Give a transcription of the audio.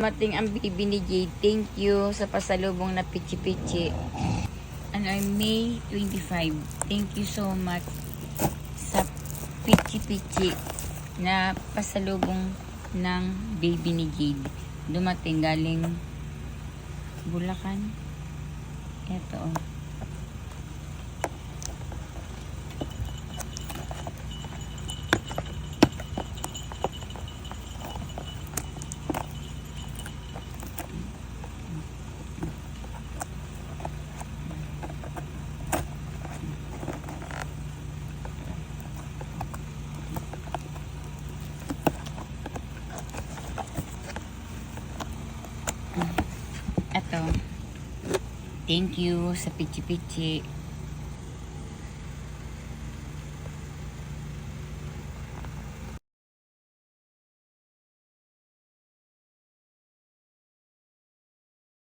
Mating ang baby ni Jade. Thank you sa pasalubong na pichi-pichi. Ano ay May 25. Thank you so much sa pichi-pichi na pasalubong ng baby ni Jade. Dumating galing Bulacan. Ito oh. Ito. Thank you sa pichi-pichi.